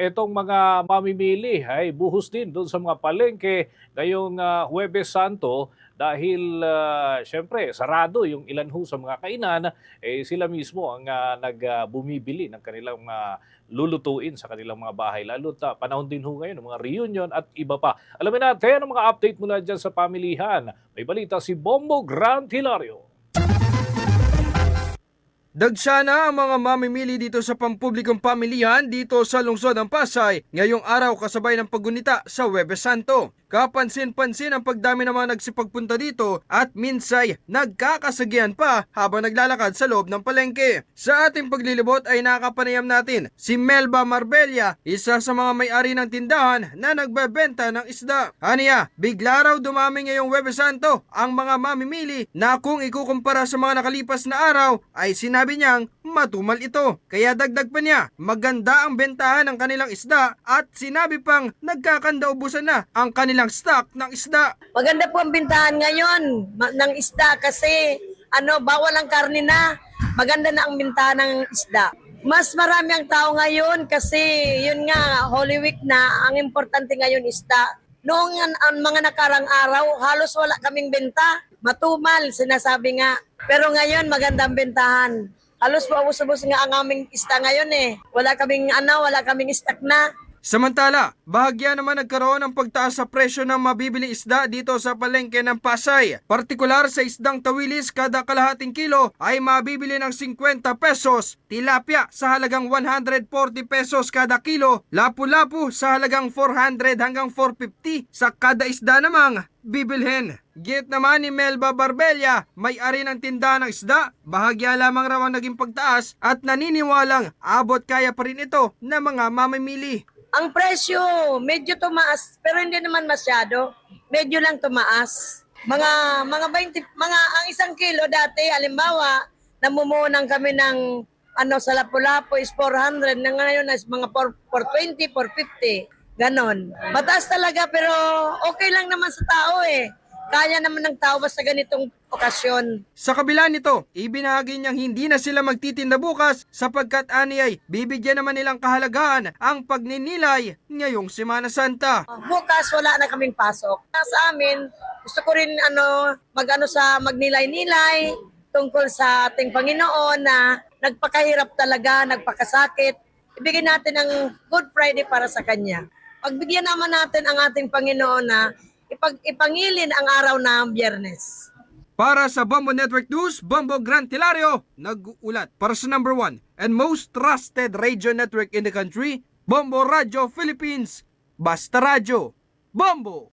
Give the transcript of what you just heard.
Itong mga mamimili ay buhos din doon sa mga palengke ngayong ah, Huwebes Santo dahil ah, syempre sarado yung ilan ho sa mga kainan eh sila mismo ang ah, nagbumibili ng kanilang mga lulutuin sa kanilang mga bahay lalo ta panahon din ho ngayon ng mga reunion at iba pa. Alamin natin ang mga update mula dyan sa pamilihan. May balita si Bombo Grand Hilario. Dagsana ang mga mamimili dito sa pampublikong pamilihan dito sa lungsod ng Pasay ngayong araw kasabay ng paggunita sa Webes Santo. Kapansin-pansin ang pagdami ng mga nagsipagpunta dito at minsay nagkakasagian pa habang naglalakad sa loob ng palengke. Sa ating paglilibot ay nakapanayam natin si Melba Marbella, isa sa mga may-ari ng tindahan na nagbebenta ng isda. Aniya, bigla raw dumami ngayong Webes Santo ang mga mamimili na kung ikukumpara sa mga nakalipas na araw ay sinabi niyang matumal ito. Kaya dagdag pa niya, maganda ang bentahan ng kanilang isda at sinabi pang nagkakandaubusan na ang kanilang stock ng isda. Maganda po ang bintahan ngayon ng isda kasi ano, bawal ang karne na. Maganda na ang bintahan ng isda. Mas marami ang tao ngayon kasi yun nga, Holy Week na, ang importante ngayon isda. Noong ang, ang mga nakarang araw, halos wala kaming benta. Matumal, sinasabi nga. Pero ngayon, magandang bentahan. Halos paubos-ubos nga ang aming isda ngayon eh. Wala kaming ano, wala kaming stock na. Samantala, bahagya naman nagkaroon ng pagtaas sa presyo ng mabibili isda dito sa palengke ng Pasay. Partikular sa isdang tawilis kada kalahating kilo ay mabibili ng 50 pesos, tilapia sa halagang 140 pesos kada kilo, lapu-lapu sa halagang 400 hanggang 450 sa kada isda namang bibilhin. Git naman ni Melba Barbella, may-ari ng tindahan ng isda, bahagya lamang raw ang naging pagtaas at naniniwalang abot kaya pa rin ito ng mga mamimili. Ang presyo, medyo tumaas, pero hindi naman masyado. Medyo lang tumaas. Mga mga 20, mga ang isang kilo dati, halimbawa, namumunan kami ng ano sa Lapu-Lapu is 400, na ngayon is mga 4, 420, 450. Ganon. Mataas talaga pero okay lang naman sa tao eh. Kaya naman ng tao basta ganitong okasyon. Sa kabila nito, ibinahagi niyang hindi na sila magtitinda bukas sapagkat ani ay bibigyan naman nilang kahalagahan ang pagninilay ngayong Semana Santa. Bukas wala na kaming pasok. Sa amin, gusto ko rin ano, mag-ano sa magnilay-nilay tungkol sa ating Panginoon na nagpakahirap talaga, nagpakasakit. Ibigay natin ang Good Friday para sa Kanya. Pagbigyan naman natin ang ating Panginoon na ipag ipangilin ang araw ng biyernes. Para sa Bombo Network News, Bombo Grand Hilario, nag-uulat para sa number one and most trusted radio network in the country, Bombo Radio Philippines, Basta Radio. Bombo!